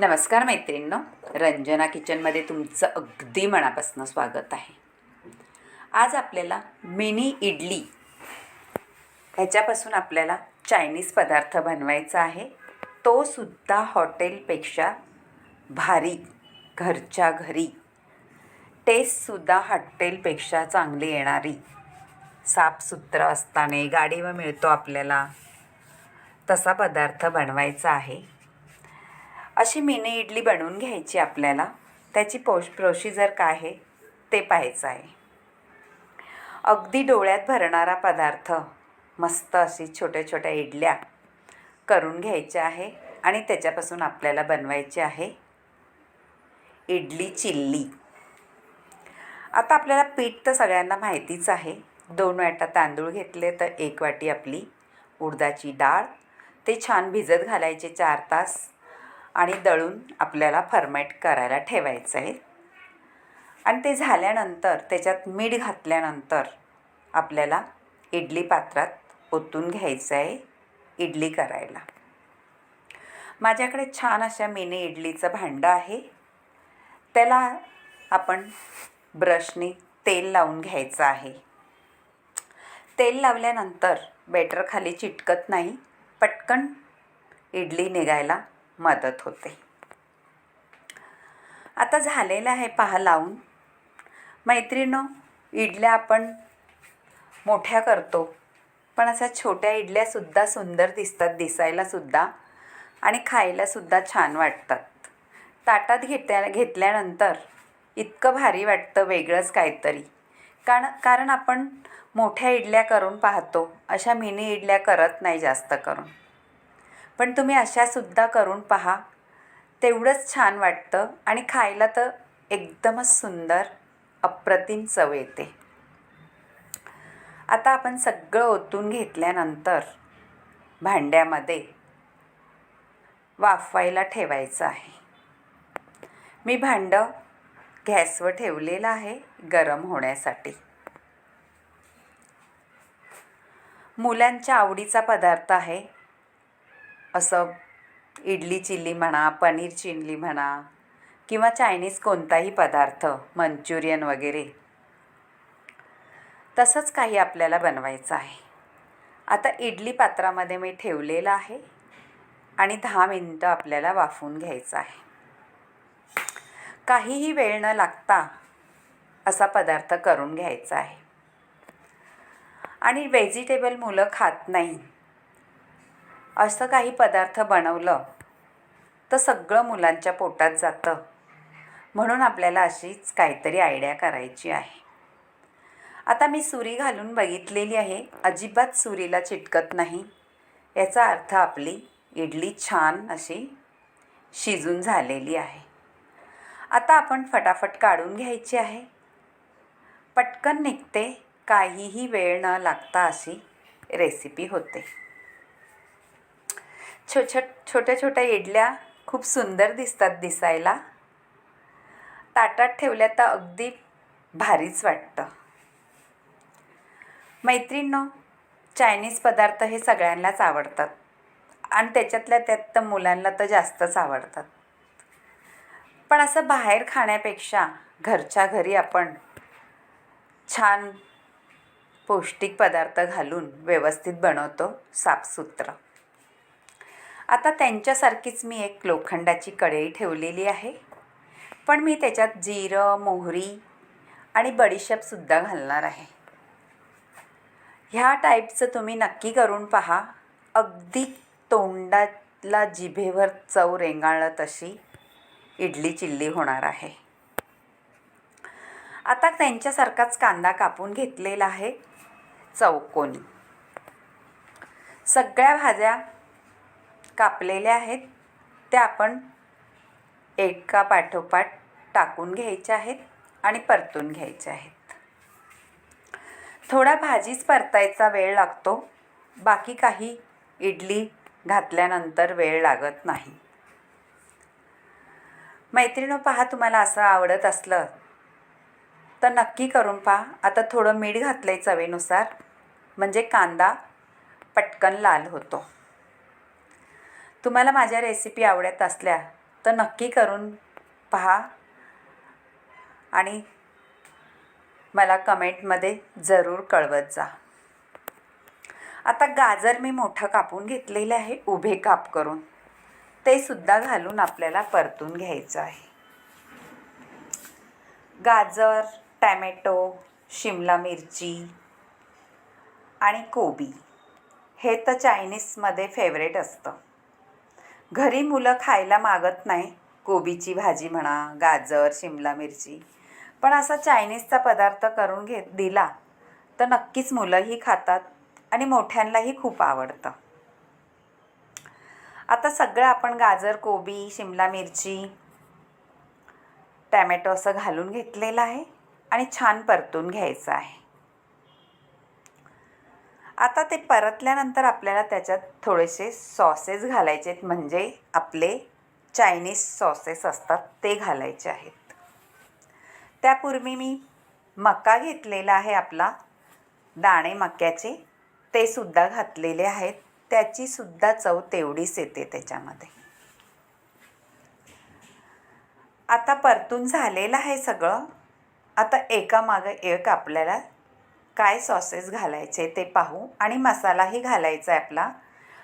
नमस्कार मैत्रिणींनो रंजना किचनमध्ये तुमचं अगदी मनापासून स्वागत आहे. आज आपल्याला मिनी इडली ह्याच्यापासून आपल्याला चायनीज पदार्थ बनवायचा आहे. तो सुद्धा हॉटेलपेक्षा भारी घरच्या घरी. टेस्टसुद्धा हॉटेलपेक्षा चांगली येणारी. साफसुथरं असताना गाडीवर मिळतो आपल्याला तसा पदार्थ बनवायचा आहे. अशी मिनी इडली बनवून घ्यायची आपल्याला. त्याची पोश प्रोसिजर काय आहे ते पाहायचं आहे. अगदी डोळ्यात भरणारा पदार्थ मस्त अशी छोट्या छोट्या इडल्या करून घ्यायच्या आहे आणि त्याच्यापासून आपल्याला बनवायची आहे इडली चिल्ली. आता आपल्याला पीठ तर सगळ्यांना माहितीच आहे. दोन वाटा तांदूळ घेतले तर एक वाटी आपली उडदाची डाळ. ते छान भिजत घालायचे चार तास. आणि दळून आपल्याला फर्मेट करायला ठेवायचं आहे आणि ते झाल्यानंतर त्याच्यात मीठ घातल्यानंतर आपल्याला इडली पात्रात ओतून घ्यायचं आहे इडली करायला. माझ्याकडे छान अशा मिनी इडलीचं भांडं आहे. त्याला आपण ब्रशने तेल लावून घ्यायचं आहे. तेल लावल्यानंतर बेटर खाली चिटकत नाही पटकन इडली निघायला मदत होते. आता झालेलं आहे पहा लावून मैत्रिणो इडल्या आपण मोठ्या करतो. पण अशा छोट्या इडल्यासुद्धा सुंदर दिसतात दिसायलासुद्धा आणि खायलासुद्धा छान वाटतात. ताटात घेत्या घेतल्यानंतर इतकं भारी वाटतं वेगळंच काहीतरी. कारण कारण आपण मोठ्या इडल्या करून पाहतो अशा मिनी इडल्या करत नाही जास्त करून. पण तुम्ही अशासुद्धा करून पहा. तेवढंच छान वाटतं आणि खायला तर एकदमच सुंदर अप्रतिम चव येते. आता आपण सगळं ओतून घेतल्यानंतर भांड्यामध्ये वाफवायला ठेवायचं आहे. मी भांडं गॅसवर ठेवलेलं आहे गरम होण्यासाठी. मुलांच्या आवडीचा पदार्थ आहे असं इडली चिल्ली म्हणा पनीर चिल्ली म्हणा किंवा चायनीज कोणताही पदार्थ मंचुरियन वगैरे तसंच काही आपल्याला बनवायचं आहे. आता इडली पात्रामध्ये मी ठेवलेलं आहे आणि दहा मिनटं आपल्याला वाफवून घ्यायचं आहे. काहीही वेळ न लागता असा पदार्थ करून घ्यायचा आहे. आणि व्हेजिटेबल मुलं खात नाही. असं काही पदार्थ बनवलं तर सगळं मुलांच्या पोटात जातं. म्हणून आपल्याला अशीच काहीतरी आयडिया करायची आहे. आता मी सुरी घालून बघितलेली आहे. अजिबात सुरीला चिटकत नाही. याचा अर्थ आपली इडली छान अशी शिजून झालेली आहे. आता आपण फटाफट काढून घ्यायची आहे. पटकन निघते. काहीही वेळ न लागता अशी रेसिपी होते. छो छोट्या छोट्या इडल्या खूप सुंदर दिसतात दिसायला. ताटात ठेवल्या तर अगदी भारीच वाटतं. मैत्रिणनो चायनीज पदार्थ हे सगळ्यांनाच आवडतात. आणि त्याच्यातल्या त्यात तर मुलांना तर जास्तच आवडतात. पण असं बाहेर खाण्यापेक्षा घरच्या घरी आपण छान पौष्टिक पदार्थ घालून व्यवस्थित बनवतो साफसुथरं. आता त्यांच्यासारखीच मी एक लोखंडाची कढई ठेवलेली आहे. पण मी त्याच्यात जिरं मोहरी आणि बडीशेपसुद्धा घालणार आहे. ह्या टाईपचं तुम्ही नक्की करून पहा. अगदी तोंडाला जिभेवर चव रेंगाळत तशी इडली चिल्ली होणार आहे. आता त्यांच्यासारखाच कांदा कापून घेतलेला आहे. चौकोनी सगळ्या भाज्या कापलेल्या आहेत. त्या आपण एका पाठोपाठ टाकून घ्यायच्या आहेत आणि परतून घ्यायच्या आहेत. थोडा भाजीच परतायचा वेळ लागतो. बाकी काही इडली घातल्यानंतर वेळ लागत नाही. मैत्रिणो पहा तुम्हाला असं आवडत असलं तर नक्की करून पहा. आता थोडं मीठ घातलं आहे चवीनुसार. म्हणजे कांदा पटकन लाल होतो. तुम्हाला माझ्या रेसिपी आवडत असल्या तर नक्की करून पहा. आणि मला कमेंटमध्ये जरूर कळवत जा. आता गाजर मी मोठं कापून घेतलेलं आहे उभे काप करून. ते सुद्धा घालून आपल्याला परतून घ्यायचं आहे. गाजर टॅमॅटो शिमला मिरची आणि कोबी. हे तर चायनीजमध्ये फेवरेट असतं. घरी मुलं खायला मागत नाही. कोबीची भाजी म्हणा गाजर शिमला मिरची. पण असा चायनीजचा पदार्थ करून घेत दिला तर नक्कीच मुलंही खातात आणि मोठ्यांनाही खूप आवडतं. आता सगळं आपण गाजर कोबी शिमला मिरची टॅमॅटो असं घालून घेतलेलं आहे आणि छान परतून घ्यायचं आहे. आता ते परतल्यानंतर आपल्याला त्याच्यात थोडेसे सॉसेस घालायचे आहेत. म्हणजे आपले चायनीज सॉसेस असतात ते घालायचे आहेत. त्यापूर्वी मी मका घेतलेला आहे आपला दाणे मक्याचे ते सुद्धा घातलेले आहेत. त्याची सुद्धा चव तेवढीच येते त्याच्यामध्ये. आता परतून झालेलं आहे सगळं. आता एकामागं एक आपल्याला काय सॉसेस घालायचे ते पाहू आणि मसालाही घालायचा आहे आपला.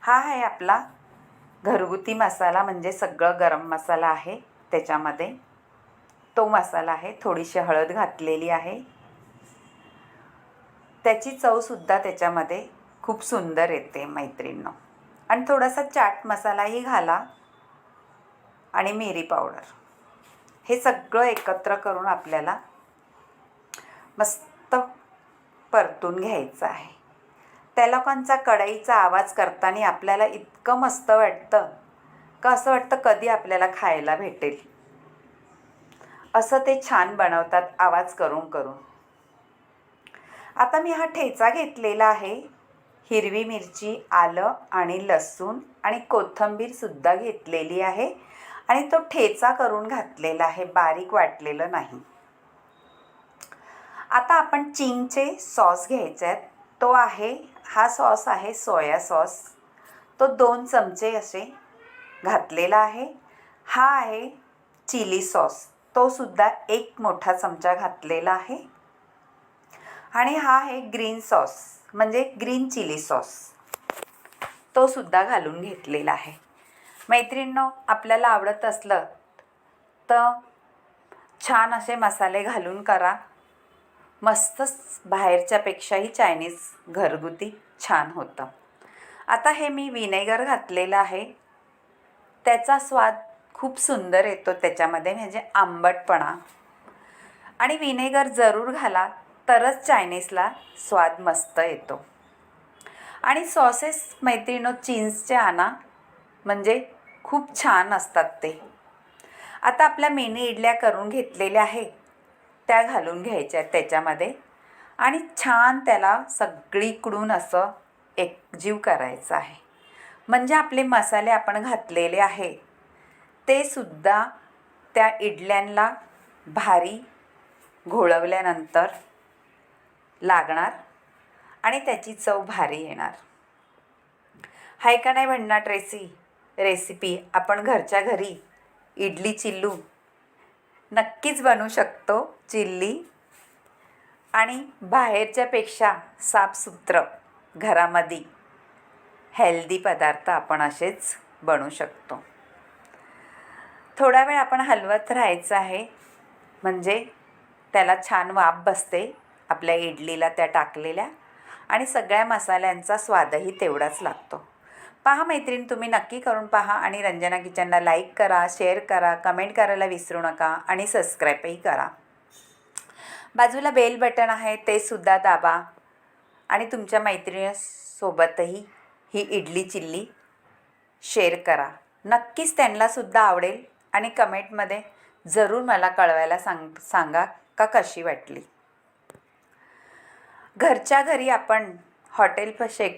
हा आहे आपला घरगुती मसाला म्हणजे सगळं गरम मसाला आहे त्याच्यामध्ये. तो मसाला आहे थोडीशी हळद घातलेली आहे. त्याची चवसुद्धा त्याच्यामध्ये खूप सुंदर येते मैत्रिणींनो. आणि थोडासा चाट मसालाही घाला आणि मिरी पावडर. हे सगळं एकत्र करून आपल्याला मस्त परतून घ्यायचं आहे. त्या लोकांचा कढईचा आवाज करताना आपल्याला इतकं मस्त वाटतं का असं वाटतं कधी आपल्याला खायला भेटेल. असं ते छान बनवतात आवाज करून करून. आता मी हा ठेचा घेतलेला आहे. हिरवी मिरची आलं आणि लसूण आणि कोथिंबीरसुद्धा घेतलेली आहे आणि तो ठेचा करून घातलेला आहे बारीक वाटलेलं नाही. आता आपण चिंगचे सॉस घ्यायचे आहेत. तो आहे हा सॉस आहे सोया सॉस. तो दोन चमचे असे घातलेला आहे. हा आहे चिली सॉस. तो सुद्धा एक मोठा चमचा घातलेला आहे. आणि हा आहे ग्रीन सॉस म्हणजे ग्रीन चिली सॉस. तो सुद्धा घालून घेतलेला आहे. मैत्रिणींनो आपल्याला आवडत असलं तर छान असे मसाले घालून करा. मस्तच बाहेरच्यापेक्षाही चायनीज घरगुती छान होतं. आता हे मी विनेगर घातलेलं आहे. त्याचा स्वाद खूप सुंदर येतो त्याच्यामध्ये म्हणजे आंबटपणा. आणि विनेगर जरूर घाला तरच चायनीजला स्वाद मस्त येतो. आणि सॉसेस मैत्रिणो चीन्सचे आणा म्हणजे खूप छान असतात ते. आता आपल्या मेनी इडल्या करून घेतलेल्या आहे त्या घालून घ्यायच्या आहेत त्याच्यामध्ये. आणि छान त्याला सगळीकडून असं एकजीव करायचं आहे. म्हणजे आपले मसाले आपण घातलेले आहे ते सुद्धा त्या इडल्यांना भारी घोळवल्यानंतर लागणार आणि त्याची चव भारी येणार. हाय का नाही म्हणणार रेसी रेसिपी. आपण घरच्या घरी इडली चिल्लू नक्कीच बनवू शकतो चिल्ली. आणि बाहेरच्यापेक्षा साफसुथरं घरामध्ये हेल्दी पदार्थ आपण असेच बनवू शकतो. थोडा वेळ आपण हलवत राहायचं आहे. म्हणजे त्याला छान वाफ बसते आपल्या इडलीला त्या टाकलेल्या आणि सगळ्या मसाल्यांचा स्वादही तेवढाच लागतो. पहा मैत्रीण तुम्ही नक्की करून पहा आणि रंजना किचनला लाईक करा शेअर करा कमेंट करायला विसरू नका आणि सबस्क्राईबही करा. बाजूला बेल बटन आहे ते सुद्धा दाबा आणि तुमच्या मैत्रिणीसोबतही ही इडली चिल्ली शेअर करा. नक्कीच त्यांनासुद्धा आवडेल आणि कमेंटमध्ये जरूर मला कळवायला सांग सांगा का कशी वाटली. घरच्या घरी आपण हॉटेल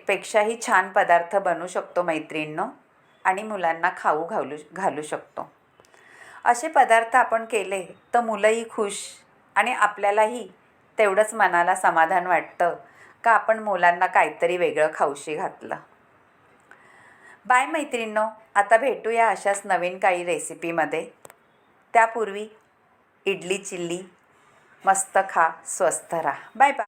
पेक्षाही छान पदार्थ बनवू शकतो मैत्रिणींनो आणि मुलांना खाऊ घालू घालू शकतो. असे पदार्थ आपण केले तर मुलंही खुश आणि आपल्यालाही तेवढंच मनाला समाधान वाटतं का आपण मुलांना काहीतरी वेगळं खाऊशी घातलं. बाय मैत्रिणींनो आता भेटूया अशाच नवीन काही रेसिपीमध्ये. त्यापूर्वी इडली चिल्ली मस्त खा स्वस्त राहा. Bye bye.